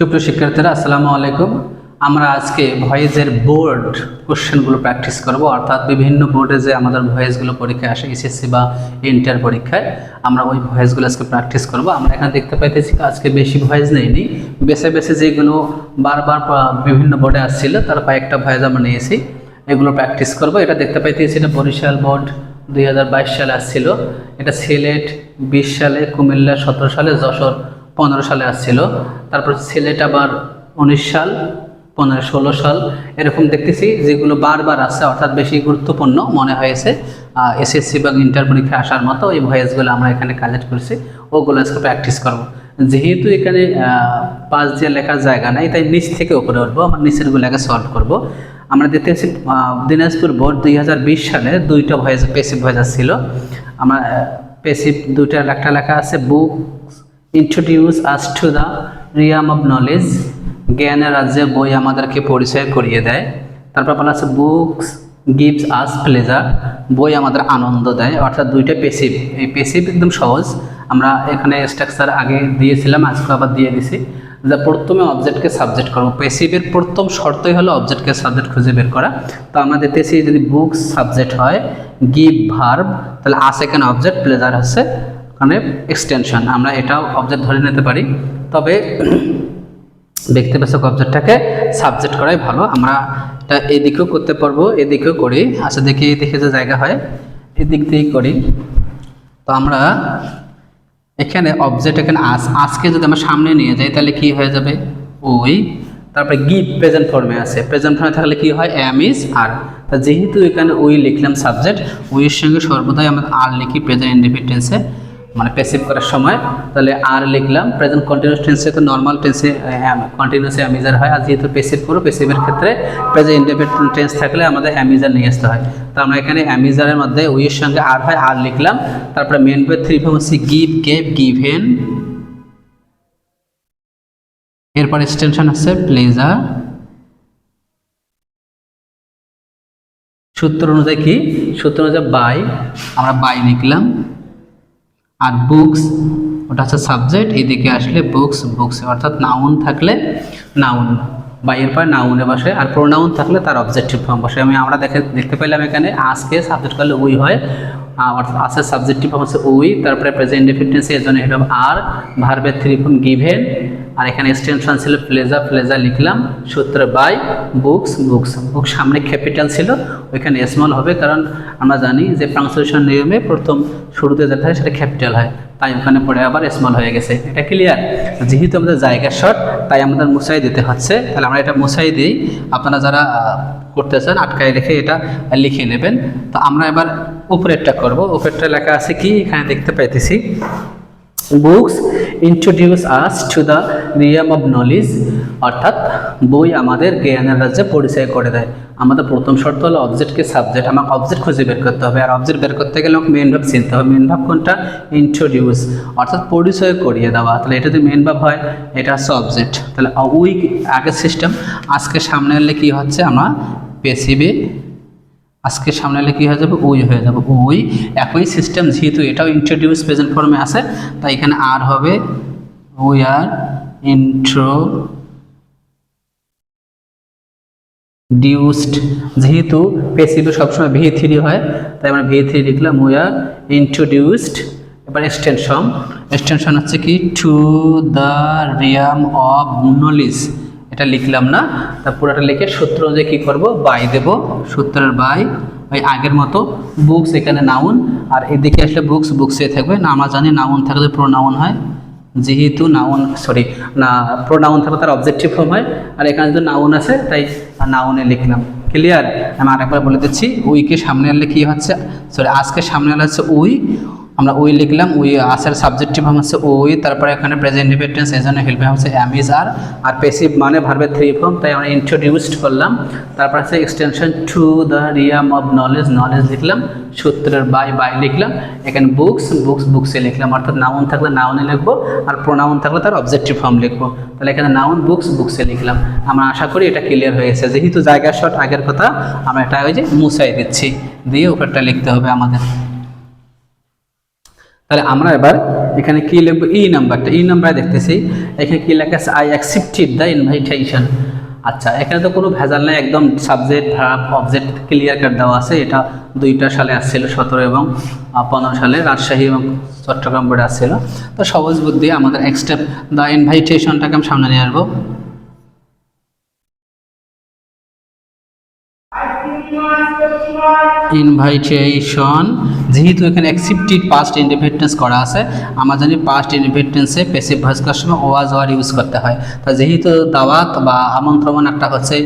সুপ্রিয় শিক্ষার্থীরা, আসসালামু আলাইকুম। আমরা আজকে ভয়েসের বোর্ড কোশ্চেনগুলো প্র্যাকটিস করব। অর্থাৎ বিভিন্ন বোর্ডে যে আমাদের ভয়েসগুলো পরীক্ষায় আসে, এসএসসি বা ইন্টার পরীক্ষায়, আমরা ওই ভয়েসগুলো আজকে প্র্যাকটিস করব। আমরা এখানে দেখতে পাইতেছি আজকে বেশি ভয়েস নেইনি। বেছে বেছে যেগুলো বারবার বিভিন্ন বোর্ডে আসছিল, তার কয়েকটা ভয়েস আমরা নিয়েছি। এগুলো প্র্যাকটিস করব। এটা দেখতে পাইতেছি এটা বরিশাল বোর্ড দুই হাজার বাইশ সালে আসছিল। এটা সিলেট বিশ সালে, কুমিল্লা সতেরো সালে, যশোর পনেরো সালে আসছিল। তারপর সিলেট আবার উনিশ সাল, পনেরো ষোলো সাল, এরকম দেখতেছি, যেগুলো বারবার আসছে অর্থাৎ বেশি গুরুত্বপূর্ণ মনে হয়েছে। এসএসসি বা ইন্টার পরীক্ষা আসার মতো এই ভয়েসগুলো আমরা এখানে কালেক্ট করছি। ওগুলো আজকে প্র্যাকটিস করব। যেহেতু এখানে পাঁচ দিয়ে লেখার জায়গা নাই, তাই নিচ থেকে উপরে উঠবো, আমার নিচেরগুলো আগে সলভ করব। আমরা দেখতে পাচ্ছি দিনাজপুর বোর্ড দুই হাজার বিশ সালে দুইটা ভয়েস পেসিভ ভয়েস ছিল আমরা পেসিভ দুইটা একটা লেখা আছে book introduce us to the realm of knowledge জ্ঞানের রাজ্যে বই আমাদেরকে পরিচয় করিয়ে দেয়। তারপর বলা আছে বুকস গিভস আস প্লেজার বই আমাদের আনন্দ দেয়। অর্থাৎ দুইটা পেসিভ এই পেসিভ একদম সহজ। আমরা এখানে স্ট্রাকচার আগে দিয়েছিলাম, আজকে আবার দিয়ে দিছি। যে প্রথমে অবজেক্টকে সাবজেক্ট করব। পেসিভের প্রথম শর্তই হলো অবজেক্টকে সাবজেক্ট খুঁজে বের করা। তো আমরা দেখতেছি যদি বুকস সাবজেক্ট হয় গিভ ভার্ব তাহলে আস এখানে অবজেক্ট প্লেজার হচ্ছে ওখানে এক্সটেনশন আমরা এটাও অবজেক্ট ধরে নিতে পারি। তবে ব্যক্তিবাচক অবজেক্টটাকে সাবজেক্ট করাই ভালো। আমরা এটা এদিকেও করতে পারব এদিকেও করি। আচ্ছা দেখি এদিকে যে জায়গা হয়। এদিক দিয়েই করি। তো আমরা এখানে অবজেক্ট এখানে আস, আজকে যদি আমরা সামনে নিয়ে যাই, তাহলে কি হয়ে যাবে? ওই, তারপরে গিভ প্রেজেন্ট ফর্মে আছে। প্রেজেন্ট ফর্মে থাকলে কি হয়? অ্যাম ইজ আর তা যেহেতু এখানে ওই লিখলাম সাবজেক্ট ওইয়ের সঙ্গে সর্বদাই আমরা আর লিখি প্রেজেন্ট ইন্ডিপেন্ডেন্সে মানে প্যাসিভ করার সময়, তাহলে আর লিখলাম প্রেজেন্ট কন্টিনিউয়াস টেন্সে তো নর্মাল টেন্সে কন্টিনিউয়াসে অ্যামিজার হয়, আর যেহেতু প্যাসিভ করো প্যাসিভের ক্ষেত্রে প্রেজেন্ট ইন্ডিপেন্ডেন্ট টেন্স থাকলে আমাদের অ্যামিজার নিয়ে আসতে হয়। তো আমরা এখানে অ্যামিজারের মধ্যে উইয়ের সঙ্গে আর হয় আর লিখলাম, তারপরে মেন বই থ্রি ফর্ম হচ্ছে গিভ গেভ গিভেন এরপর এক্সটেনশন আছে প্লেজার সূত্র অনুযায়ী কি? সূত্র অনুযায়ী বাই আমরা বাই লিখলাম। আর বুকস ওটা হচ্ছে সাবজেক্ট এদিকে আসলে বুকস বুকস অর্থাৎ নাউন থাকলে নাউন বা এরপর নাউনে বসে, আর প্রোনাউন থাকলে তার অবজেক্টিভ ফর্ম বসে। আমি আমরা দেখে, দেখতে পেলাম এখানে, আজকে সাবজেক্ট করলে উই হয় আসে সাবজেক্টিভ হচ্ছে উই, তারপরে প্রেজেন্ট ডিফিটেন্সি এর জন্য হেড আর ভার্বের থ্রি ফর্ম গিভেন আর এখানে এক্সটেনশন ছিল প্লেজার প্লেজার লিখলাম, সূত্র বাই বুকস বুকস বুক সামনে ক্যাপিটাল ছিল, ওইখানে স্মল হবে, কারণ আমরা জানি যে ট্রান্সলেশন নিয়মে প্রথম শুরুতে যেটা হয় সেটা ক্যাপিটাল হয়, তাই ওখানে পড়ে আবার স্মল হয়ে গেছে, এটা ক্লিয়ার যেহেতু আমাদের জায়গা শর্ট তাই আমাদের মুসাই দিতে হচ্ছে, তাহলে আমরা এটা মুসাই দিই, আপনারা যারা করতে চান আটকায় রেখে এটা লিখে নেবেন। তো আমরা এবার উপরেরটা করব। উপরেরটা লেখা আছে কি? এখানে দেখতে পাইতেছি books introduce us to the realm of knowledge অর্থাৎ বই আমাদের জ্ঞানের রাজ্যে পরিচয় করে দেয়। আমাদের প্রথম শর্ত হলো অবজেক্টকে সাবজেক্ট আমাকে অবজেক্ট খুঁজে বের করতে হবে। আর অবজেক্ট বের করতে গেলে আমাকে মেন ভাব চিনতে হবে। মেন ভাব কোনটা? ইন্ট্রোডিউস অর্থাৎ পরিচয় করিয়ে দেওয়া। তাহলে এটা যদি মেন ভাব হয়, এটা হচ্ছে অবজেক্ট তাহলে উইক আগের সিস্টেম আজকে সামনে এলে কী হচ্ছে? আমরা পেসিবে আজকে সামনে কী হয়ে যাবে? ওই হয়ে যাবে। ওই একই সিস্টেম যেহেতু এটাও ইন্ট্রোডিউস প্রেজেন্ট ফর্মে আছে, তাই এখানে আর হবে। উই আর ইন্ট্রো ডিউসড যেহেতু পেসিভে সবসময় ভি থ্রি হয়, তাই আমরা ভি থ্রি লিখলাম, উই আর ইন্ট্রোডিউসড এবার এক্সটেনশন এক্সটেনশন হচ্ছে কি? To the realm of knowledge এটা লিখলাম না, তা পুরোটা লিখে সূত্র অনুযায়ী কী করব? বাই দেব, সূত্রের বাই, ওই আগের মতো বুকস এখানে নাউন আর এদিকে আসলে বুকস বুকসে থাকবে। না, আমরা জানি নাউন থাকলে প্রো নাউন হয়, যেহেতু নাউন সরি না প্রোনাউন থাকলে তার অবজেক্টিভ ফর্ম হয়, আর এখানে যদি নাউন আছে তাই নাউনে লিখলাম। ক্লিয়ার আমি আরেকবার বলে দিচ্ছি, উইকে সামনে আনলে কী হচ্ছে? সরি আজকে সামনে আনলে হচ্ছে উই। আমরা উই লিখলাম, উই আসার সাবজেক্টিভ ফর্ম হচ্ছে ওই তারপরে এখানে প্রেজেন্ট ডিপেন্ডেন্স এই জন্য হেল্প হচ্ছে অ্যামিজ আর আর পেসিভ মানে ভার্বের থ্রি ফর্ম তাই আমরা ইন্ট্রোডিউসড করলাম। তারপর আছে extension to the realm of knowledge knowledge লিখলাম, সূত্রের বাই বাই লিখলাম, এখানে বুকস বুকস বুকসে লিখলাম, অর্থাৎ নাউন থাকলে নাউনে লিখব, আর প্রোনাউন থাকলে তার অবজেক্টিভ ফর্ম লিখব। তাহলে এখানে নাউন বুকস বুকসে লিখলাম। আমরা আশা করি এটা ক্লিয়ার হয়ে গেছে। যেহেতু জায়গা শট আগের কথা, আমরা এটা ওই যে মুছাই দিচ্ছি। দিয়ে উপরটা লিখতে হবে আমাদের। তাহলে আমরা এবার এখানে কি লিখব? ই নাম্বারটা ই নাম্বার দেখতেছি, এখানে কি লেখা আছে? আই অ্যাকসেপ্টেড দ্য ইনভাইটেশন আচ্ছা এখানে তো কোনো ভেজাল নেই, একদম subject verb object clear cut দেওয়া আছে। এটা দুইটা সালে আসছিল, সতেরো এবং পনেরো সালে রাজশাহী এবং চট্টগ্রাম বোর্ডে আসছিল। তো সহজ বুদ্ধি, আমাদের এক স্টেপ দ্য ইনভাইটেশনটাকে আমি সামনে নিয়ে আসব। ইনভাইটেশন যেহেতু এখানে অ্যাকসেপ্টেড পাস্ট ইন্ডিপেন্ডেন্স করা আছে, আমরা জানি পাস্ট ইন্ডিপেন্ডেন্সে প্যাসিভ ভয়েস করার সময় ওয়াজ ওয়ার ইউজ করতে হয়। তা যেহেতু দাওয়াত বা আমন্ত্রণ একটা হচ্ছে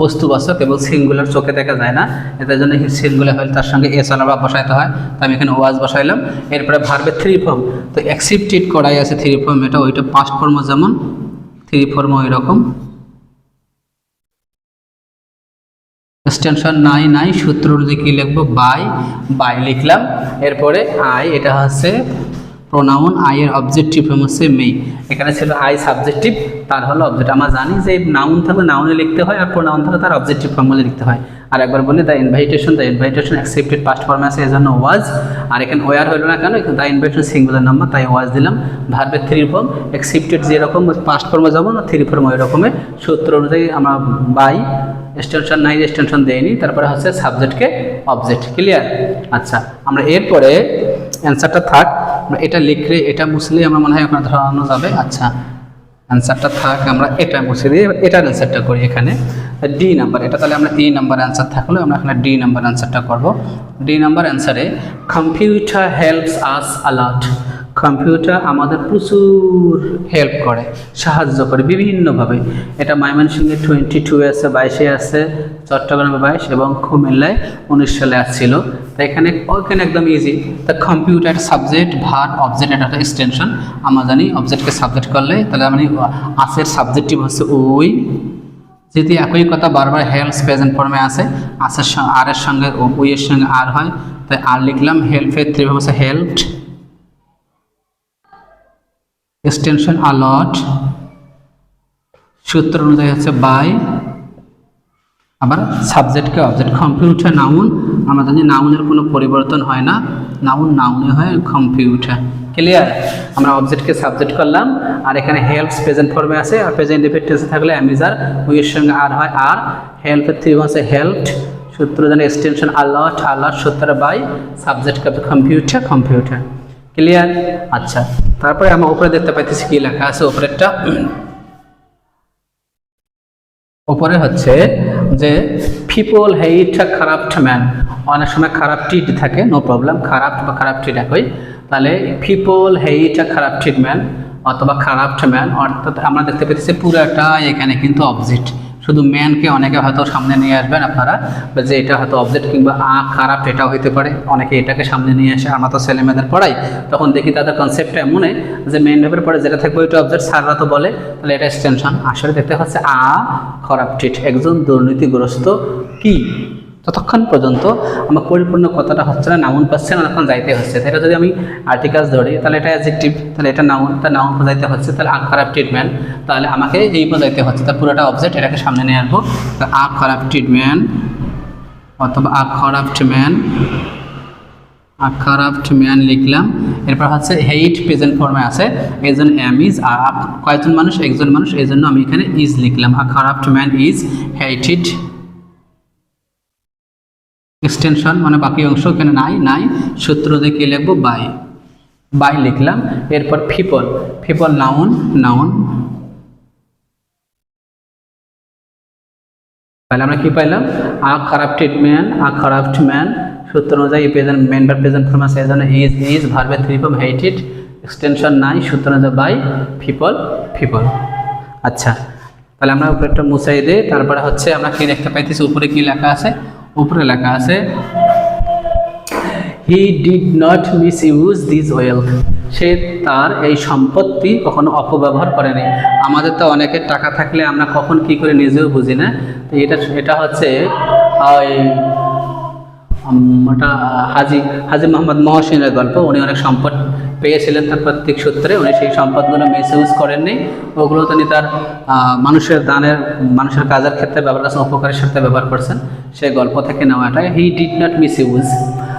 বস্তুবাচক এবং সিঙ্গুলার চোখে দেখা যায় না এটার জন্য সিঙ্গুলার হলে তার সঙ্গে এস আলাদা বসাইতে হয়। তো আমি এখানে ওয়াজ বসাইলাম। এরপরে ভার্বের থ্রি ফর্ম তো অ্যাকসেপ্টেড করাই আছে থ্রি ফর্ম এটা ওইটা পাস্ট ফর্ম যেমন থ্রি ফর্ম ওই রকম এক্সটেনশন নাই নাই সূত্র কী লিখব? বাই বাই লিখলাম। এরপরে আই এটা হচ্ছে প্রোনাউন আই এর অবজেক্টিভ ফর্ম হচ্ছে মে এখানে ছিল আই সাবজেক্টিভ তার হলো অবজেক্ট আমরা জানি যে নাউন থাকলে নাউনে লিখতে হয়, আর প্রোনাউন থাকলে তার অবজেক্টিভ ফর্মুলে লিখতে হয়। আর একবার বলি the invitation the invitation accepted past ফর্মে আছে এজন্য ওয়াজ আর এখানে ওয়ার হলো না কেন দ্য ইনভাইটেশন সিঙ্গুলার নাম্বার তাই ওয়াজ দিলাম। ভার্বের থ্রি ফর্ম অ্যাকসেপ্টেড যেরকম পাস্ট ফর্মে যাব না থ্রি ফর্ম ওই রকমের সূত্র অনুযায়ী আমরা বাই এক্সটেনশন নাই এক্সটেনশন দেয়নি তারপরে হচ্ছে সাবজেক্টকে অবজেক্ট ক্লিয়ার আচ্ছা আমরা এরপরে অ্যান্সারটা থাক। এটা লিখলে, এটা মুছলে আমরা মনে হয় ওখানে ধরানো যাবে। আচ্ছা অ্যান্সারটা থাক, আমরা এটা মুছে দিই এটার অ্যান্সারটা করি এখানে। ডি নাম্বার এটা তাহলে আমরা ই নাম্বার অ্যান্সার থাকলে আমরা এখানে ডি নাম্বার অ্যান্সারটা করব। D number অ্যান্সারে computer helps us a lot computer আমাদের প্রচুর হেল্প করে, সাহায্য করে বিভিন্নভাবে। এটা ময়মনসিংহে টোয়েন্টি টু আছে, বাইশে আছে, চট্টগ্রামে বাইশ এবং কুমিল্লায় উনিশ সালে আসছিল। তো এখানে ওইখানে একদম ইজি তা কম্পিউটার সাবজেক্ট ভার অবজেক্ট এটা একটা এক্সটেনশন আমরা জানি অবজেক্টকে সাবজেক্ট করলে, তাহলে মানে আসের সাবজেক্টিভ হচ্ছে ওই। যদি একই কথা বারবার হেল্পস প্রেজেন্ট ফর্মে আছে আসের আর এর সঙ্গে ওই এর সঙ্গে আর হয়, তাই আর লিখলাম হেল্পের থ্রি হচ্ছে হেল্পড এক্সটেনশন আলট সূত্র অনুযায়ী হচ্ছে বাই আবার সাবজেক্টকে অবজেক্ট কম্পিউটার নাউন আমরা জানি নাউনের কোনো পরিবর্তন হয় না। নাউন নাউনে হয় কম্পিউটার ক্লিয়ার আমরা অবজেক্টকে সাবজেক্ট করলাম। আর এখানে হেল্পস প্রেজেন্ট ফর্মে আছে। আর প্রেজেন্ট ডিফেক্টেন্সে থাকলে অ্যামিজার উইয়ের সঙ্গে আর হয় আর হেল্পের থ্রি হচ্ছে হেল্পড সূত্র জানি extension a lot a lot সূত্র by subject computer computer clear আচ্ছা। তারপরে আমরা উপরে দেখতে পাইতেছি কি লেখা আছে উপরেরটা। উপরে হচ্ছে যে পিপল হেইট খারাপ ম্যান অনেক সময় খারাপ টিট থাকে নো প্রবলেম খারাপ বা খারাপ টিট একই। তাহলে পিপল হেইট খারাপ ম্যান অথবা খারাপ ম্যান অর্থাৎ আমরা দেখতে পেতেছি পুরোটা এখানে কিন্তু অবজেক্ট শুধু ম্যানকে অনেকে হয়তো সামনে নিয়ে আসবেন আপনারা যে এটা হয়তো অবজেক্ট কিংবা আ খারাপ এটাও হইতে পারে। অনেকে এটাকে সামনে নিয়ে আসে, আমরা তো ছেলে মেয়েদের পড়াই। তখন দেখি তাদের কনসেপ্টটা এমনই যে মেন ভেবের পরে যেটা থাকবে ওইটা অবজেক্ট স্যাররা তো বলে, তাহলে এটা এক্সটেনশন আসলে দেখতে হচ্ছে আ খারাপ ঠিট একজন দুর্নীতিগ্রস্ত কি? ততক্ষণ পর্যন্ত আমার পরিপূর্ণ কথাটা হচ্ছে না, নাউন পাচ্ছে না, তখন যাইতে হচ্ছে। এটা যদি আমি আর্টিকালস ধরি, তাহলে এটা অ্যাজেক্টিভ তাহলে এটা নাউন তা নাউন বোঝাইতে হচ্ছে, তাহলে আ খারাপ ট্রিটমেন্ট তাহলে আমাকে এই বোঝাইতে হচ্ছে। তা পুরোটা অবজেক্ট এটাকে সামনে নিয়ে আসব। তা আ খারাপ ট্রিটমেন্ট অথবা আ খারাপ ম্যান খারাপ ম্যান লিখলাম। এরপর হচ্ছে হেইট প্রেজেন্ট ফর্মে আছে, এই জন্য এম ইজ আর আপ- কয়েকজন মানুষ? একজন মানুষ, এই জন্য আমি এখানে ইজ লিখলাম। আ খারাপ ম্যান ইজ হেইটেড এক্সটেনশন মানে বাকি অংশ এখানে নাই নাই। সূত্র দিয়ে লিখব? বাই বাই লিখলাম। এরপর ফিপল ফিপল নাউন নাউন তাহলে আমরা কি পাইলাম? A corrupted man a corrupt man সূত্র অনুযায়ী প্রেজেন্ট মেন বা প্রেজেন্ট ফর্ম আছে, এজন্য ইজ ইজ ভার্বে থ্রি ফর্ম হেইটেড এক্সটেনশন নাই, সূত্র অনুযায়ী বাই পিপল পিপল আচ্ছা তাহলে আমরা উপরেরটা মুছাই দিই তারপরে হচ্ছে আমরা কি দেখতে পাইতেছি? উপরে কি লেখা আছে? উপরে লেখা আছে he did not misuse this wealth সে তার এই সম্পত্তি কখনো অপব্যবহার করেনি। আমাদের তো অনেকের টাকা থাকলে আমরা কখন কি করে নিজেও বুঝি না। তো এটা এটা হচ্ছে, ওই হাজি হাজি মোহাম্মদ মহসিনের গল্প। উনি অনেক সম্পদ পেয়েছিলেন তার প্রত্যেক সূত্রে। উনি সেই সম্পদগুলো মিস ইউজ করেননি। ওগুলো তিনি তার মানুষের দানের, মানুষের কাজের ক্ষেত্রে ব্যবহার করছেন উপকারের সাথে ব্যবহার করছেন। সেই গল্প থেকে নেওয়াটা he did not misuse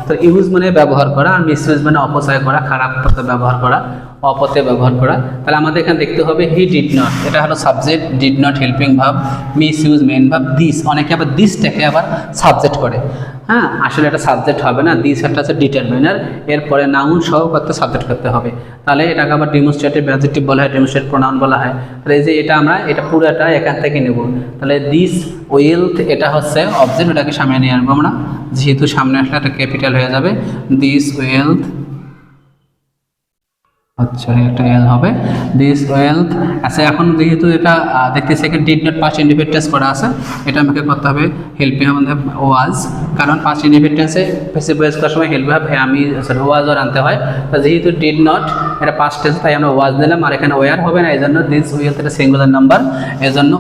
তো ইউজ মানে ব্যবহার করা আর মিস ইউজ মানে অপচয় করা, খারাপ পথে ব্যবহার করা, অপথে ব্যবহার করা। তাহলে আমাদের এখানে দেখতে হবে হি ডিড নট এটা হলো subject did not helping verb misuse main verb this অনেকে আবার দিসটাকে আবার সাবজেক্ট করে। হ্যাঁ। আসলে এটা সাবজেক্ট হবে না দিস একটা আছে ডিটারমিনার এরপরে নাউন সহ করতে সাবজেক্ট করতে হবে। তাহলে এটাকে আবার ডেমোস্ট্রেটিভ অ্যাডজেক্টিভ বলা হয় ডেমোস্ট্রেট প্রোনাউন বলা হয়। তাহলে এই যে এটা আমরা, এটা পুরোটা এখান থেকে নেব। তাহলে দিস ওয়েলথ এটা হচ্ছে অবজেক্ট ওটাকে সামনে নিয়ে আসব আমরা। যেহেতু সামনে আসলে একটা ক্যাপিটাল হয়ে যাবে। দিস ওয়েলথ আচ্ছা একটা এল হবে। দিস ওয়েলথ আচ্ছা এখন যেহেতু এটা দেখতেছি এখানে ডিড নট পাঁচ ইন্ডিপেন্ডেন্স করা আছে, এটা আমাকে করতে হবে হেল্পিং আমাদের ওয়াজ কারণ পাঁচ ইন্ডিপেন্ডেন্সে পেসিভ ভয়েস করার সময় হেল্প হবে, আমি সরি ওয়াজও আনতে হয়। তো যেহেতু ডিড নট এটা পাঁচ টেন্স তাই আমরা ওয়াজ দিলাম আর এখানে ওয়ার হবে না এই জন্য দিস ওয়েলথ এটা সিঙ্গুলার নাম্বার এই জন্য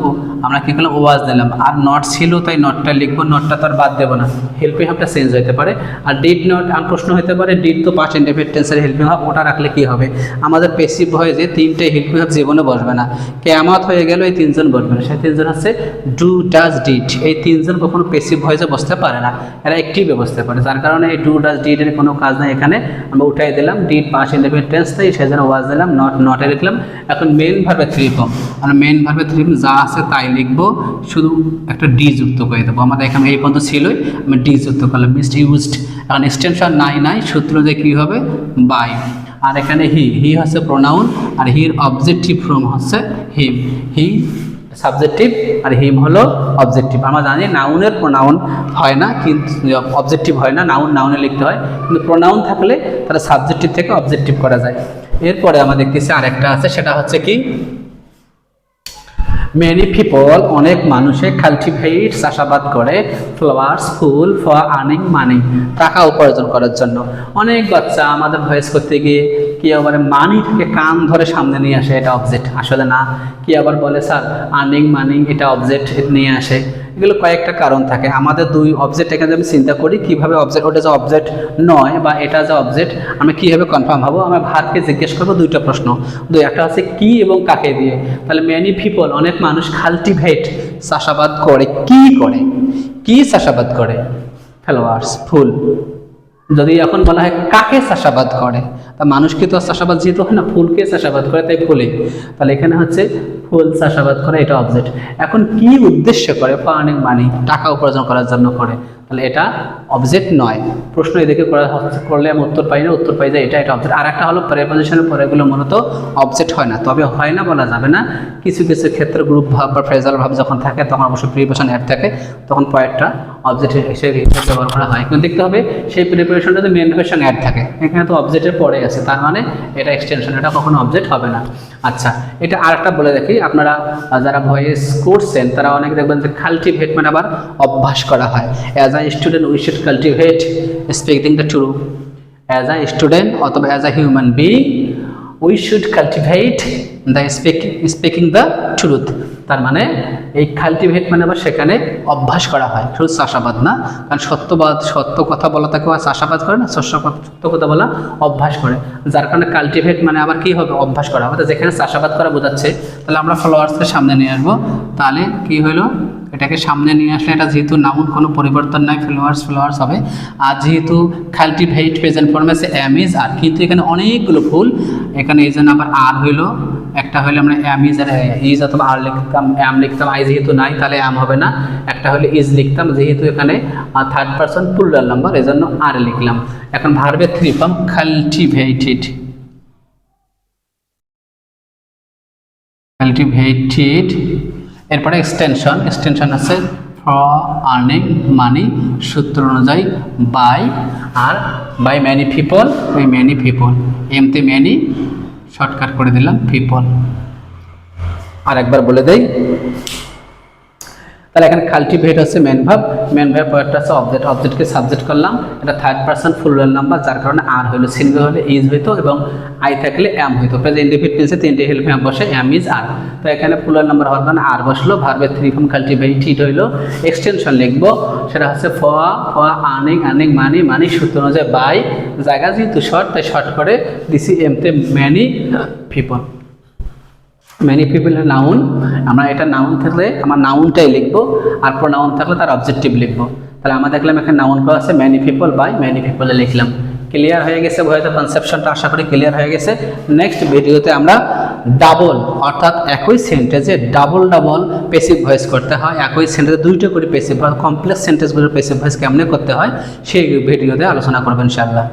আমরা কী করলাম ওয়াজ দিলাম আর নট ছিল, তাই নটটা লিখব নটটা তো আর বাদ দেবো না। হেল্পিং হাবটা চেঞ্জ হতে পারে। আর ডিড নট আর প্রশ্ন হতে পারে ডিড তো পাঁচ ইন্ডিপেন্ডেন্সের হেল্পিং হাব ওটা রাখলে কী হবে? আমাদের পেসিভ হয়ে যে তিনটে হেল্পিং জীবনে বসবে না। কেয়ামত হয়ে গেল এই তিনজন বসবে না। সেই তিনজন হচ্ছে ডু ডাজ ডিড এই তিনজন কখনো পেসিভ ভয়েসে বসতে পারে না। এরা অ্যাক্টিভে বসতে পারে। যার কারণে এই ডু ডাজ ডিডের কোনো কাজ নাই। এখানে আমরা উঠাই দিলাম ডিড পাঁচ ইন্ডিপেন্ডেন্স তাই সেজন্য ওয়াজ দিলাম নট নটে লিখলাম। এখন মেন ভাবে থ্রি ফর্ম আমরা মেন ভাবে থ্রি যা আছে তাই লিখব। শুধু একটা ডি যুক্ত করে দেবো। আমাদের এখানে এই পর্যন্ত ছিলই। আমি ডি যুক্ত করলাম। মিসড ইউজড এখন এক্সটেনশন নাই নাই। সূত্র যে কী হবে? বাই আর এখানে হি হি হচ্ছে প্রোনাউন আর হির অবজেক্টিভ ফর্ম হচ্ছে হিম হি সাবজেক্টিভ আর হিম হলো অবজেক্টিভ আমরা জানি নাউনের প্রোনাউন হয় না, কিন্তু অবজেক্টিভ হয় না নাউন নাউনে লিখতে হয়। কিন্তু প্রোনাউন থাকলে তারা সাবজেক্টিভ থেকে অবজেক্টিভ করা যায়। এরপরে আমরা দেখতেছি আরেকটা আছে, সেটা হচ্ছে কি? মেনি পিপল অনেক মানুষে কাল্টিভেট চাষাবাদ করে ফ্লাওয়ার্স ফুল ফর আর্নিং মানি টাকা উপার্জন করার জন্য। অনেক বাচ্চা আমাদের ভয়েস করতে গিয়ে কি আবার মানি থেকে কান ধরে সামনে নিয়ে আসে এটা অবজেক্ট আসলে না। কি আবার বলে, স্যার আর্নিং মানি এটা অবজেক্ট নিয়ে আসে। এগুলো কয়েকটা কারণ থাকে। আমাদের দুই অবজেক্ট এখানে আমি চিন্তা করি, কীভাবে অবজেক্ট ওটা যে অবজেক্ট নয় বা এটা যে অবজেক্ট আমি কীভাবে কনফার্ম হব? আমি ভারকে জিজ্ঞেস করব দুইটা প্রশ্ন। দুই, একটা হচ্ছে কি এবং কাকে দিয়ে? তাহলে মেনি পিপল অনেক মানুষ কাল্টিভেট চাষাবাদ করে। কি করে? কি চাষাবাদ করে? ফেলোয়ার্স, ফুল। যদি এখন বলা হয় কাকে চাষাবাদ করে, তা মানুষকে তো চাষাবাদ, যেহেতু হয় না, ফুলকে চাষাবাদ করে, তাই ফুলে। তাহলে এখানে হচ্ছে ফুল চাষাবাদ করে এটা অবজেক্ট এখন কি উদ্দেশ্য করে ফার্নিং মানি? টাকা উপার্জন করার জন্য করে। তাহলে এটা অবজেক্ট নয়। প্রশ্ন এদিকে করলে আমি উত্তর পাই না, উত্তর পাই যে এটা এটা অবজেক্ট আর একটা হলো প্রেপোজিশনের পরে এগুলো মূলত অবজেক্ট হয় না। তবে হয় না বলা যাবে না। কিছু কিছু ক্ষেত্রে গ্রুপ ভাব বা ফ্রেজাল ভাব যখন থাকে, তখন অবশ্যই প্রিপারেশন অ্যাড থাকে। তখন পয়েন্টটা অবজেক্ট হিসেবে ব্যবহার করা হয়। কিন্তু দেখতে হবে, সেই প্রিপারেশনটাতে মেন ভার্সন অ্যাড থাকে। এখানে তো অবজেক্টের পরে আছে। তার মানে এটা এক্সটেনশন এটা কখনো অবজেক্ট হবে না। আচ্ছা এটা আরেকটা বলে দেখি। আপনারা যারা ভয়েস করছেন, তারা অনেকে দেখবেন যে কাল্টিভেট মানে আবার অভ্যাস করা হয়। As a student we should cultivate speaking the true as a student অথবা as a human being we should cultivate the speaking speaking the truth তার মানে এই কাল্টিভেট মানে আবার সেখানে অভ্যাস করা হয়। শুধু চাষাবাদ না। কারণ সত্যবাদ, সত্য কথা বলা তাকে চাষাবাদ করে না কথা- সত্য কথা বলা অভ্যাস করে। যার কারণে কাল্টিভেট মানে আবার কি হবে? অভ্যাস করা। অর্থাৎ যেখানে চাষাবাদ করা বোঝাচ্ছে, তাহলে আমরা ফলোয়ার্সকে সামনে নিয়ে আসব। তাহলে কি হলো? এটাকে সামনে নিয়ে আসলে এটা যেহেতু নাউন কোনো পরিবর্তন নাই ফ্লোয়ার্স ফ্লোয়ার্স হবে। আর যেহেতু কাল্টিভেট প্রেজেন্ট ফর্মে আছে অ্যাম ইজ আর কিন্তু এখানে অনেকগুলো ফুল এখানে এই জন্য আবার আর হইল। একটা হলে আমরা অ্যাম ইজ আর ইজ অথবা আর লিখতাম অ্যাম লিখতাম আই যেহেতু নাই, তাহলে অ্যাম হবে না। একটা হলে ইজ লিখতাম, যেহেতু এখানে থার্ড পার্সন প্লুরাল নাম্বার এই জন্য আর লিখলাম। এখন ভার্বে থ্রি ফর্ম কাল্টিভেটেড কাল্টিভেটেড এরপরে এক্সটেনশন এক্সটেনশন আছে ফর আর্নিং মানি সূত্র অনুযায়ী বাই আর বাই ম্যানি পিপল ওই ম্যানি পিপল এমতে ম্যানি শর্টকাট করে দিলাম পিপল আর একবার বলে দেই তাহলে এখানে কাল্টিভেট হচ্ছে মেন ভাব মেন ভাব পয়েন্টটা হচ্ছে অবজেক্ট অবজেক্টকে সাবজেক্ট করলাম। এটা থার্ড পার্সন ফুল নাম্বার যার কারণে আর হইল সিঙ্গেল হলে ইজ হইতো এবং আই থাকলে এম হইতো। প্রেজেন্ট ইন্ডিপেন্ডেন্সে তিনটে হেল্প এম বসে এম ইজ আর তো এখানে ফুল নাম্বার হওয়ার কারণে আর বসল ভার্বে থ্রি ফর্ম কাল্টিভেটেড হইল। এক্সটেনশন লিখব, সেটা হচ্ছে ফোয়া ফোয়া আর্নিং আর্নিং মানি মানি সূত্র অনুযায়ী বাই জায়গা যেহেতু শর্ট তাই শর্ট করে দিছি এমতে ম্যানি পিপল ম্যানি পিপলের নাউন আমরা এটা নাউন থাকলে আমার নাউনটাই লিখব, আর প্রোনাউন থাকলে তার অবজেক্টিভ লিখব। তাহলে আমরা দেখলাম এখানে নাউন করা আছে ম্যানি পিপল বাই ম্যানি পিপলে লিখলাম। ক্লিয়ার হয়ে গেছে ভয়েসের কনসেপশনটা আশা করি ক্লিয়ার হয়ে গেছে। নেক্সট ভিডিওতে আমরা ডাবল অর্থাৎ একই সেন্টেন্সে ডাবল ডাবল পেসিভ ভয়েস করতে হয়। একই সেন্টেন্সে দুইটা করে পেসিভ ভয়েস কমপ্লেক্স সেন্টেন্সগুলোর পেসিভ ভয়েস কেমনে করতে হয়, সেই ভিডিওতে আলোচনা করবেন ইনশাআল্লাহ।